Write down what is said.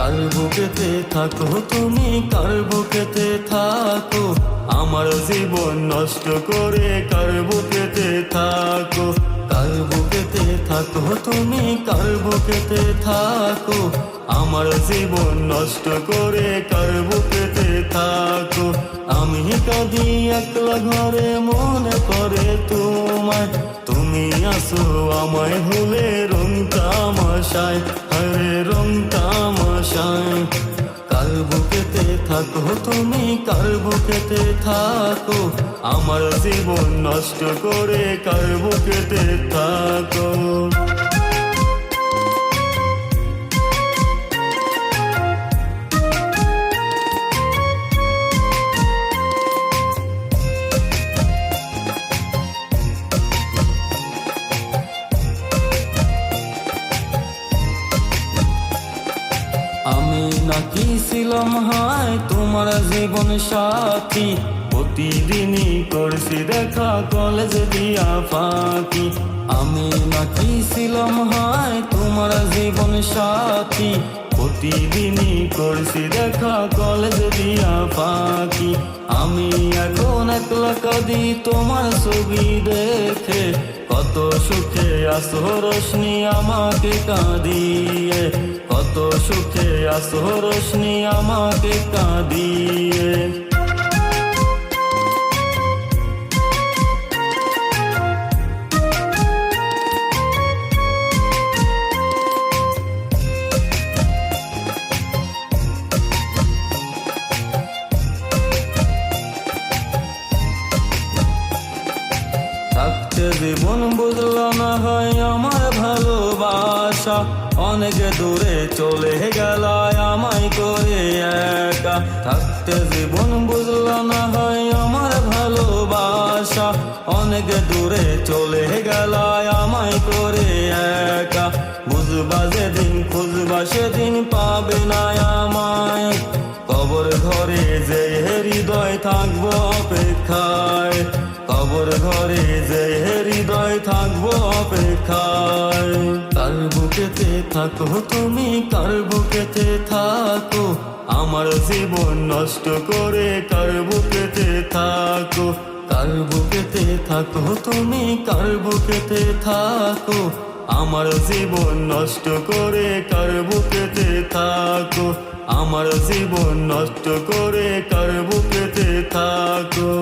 কার বুকেতে থাকো, তুমি কার বুকেতে থাকো? আমার জীবন নষ্ট করে কার বুকেতে থাকো? কার বুকেতে থাকো, তুমি কার বুকেতে থাকো? আমার জীবন নষ্ট করে কার বুকেতে থাকো? আমি কাঁদি একলা ঘরে, মনে করে তোমায়। তুমি আসো আমায় ভুলে রং তামাশায়। হরে থাকো তুমি কার বুকেতে থাকো। আমার জীবন নষ্ট করে কার বুকেতে থাকো। আমি নাকি ছিলাম, হায়, তোমার জীবন সাথী। প্রতিদিনই করছি দেখা, কলেজ দিয়া ফাঁকি। আমি নাকি ছিলাম, হায়, তোমার জীবন সাথী। প্রতিদিনই করছি দেখা, কলেজ দিয়া ফাঁকি। আমি এখন একলা কাঁদি, তোমার ছবি দেখে। কত সুখে আসো রোশনি আমাকে কাঁদিয়ে। সুখে আসো রোশনি আমাকে কাঁদিয়ে। থাকতে জীবন বুঝলো না হয় আমার ভালোবাসা। অনেক দূরে চলে গেল, আমায় করে একা। থাকতে জীবন বুঝলো না হয় আমার ভালোবাসা। অনেক দূরে চলে গেল, আমায় করে একা। বুঝবা যেদিন খুঁজবা সেদিন পাবে না আমায়। কবর ঘরে যে হৃদয় থাকব অপেক্ষায়। কবর ঘরে যে হৃদয় থাকব অপেক্ষায়। কার বুকেতে থাকো তুমি, কার বুকেতে থাকো? আমার জীবন নষ্ট করে কার বুকেতে থাকো? কার বুকেতে থাকো তুমি, কার বুকেতে থাকো? আমার জীবন নষ্ট করে কার বুকেতে থাকো? আমার জীবন নষ্ট করে কার বুকেতে থাকো?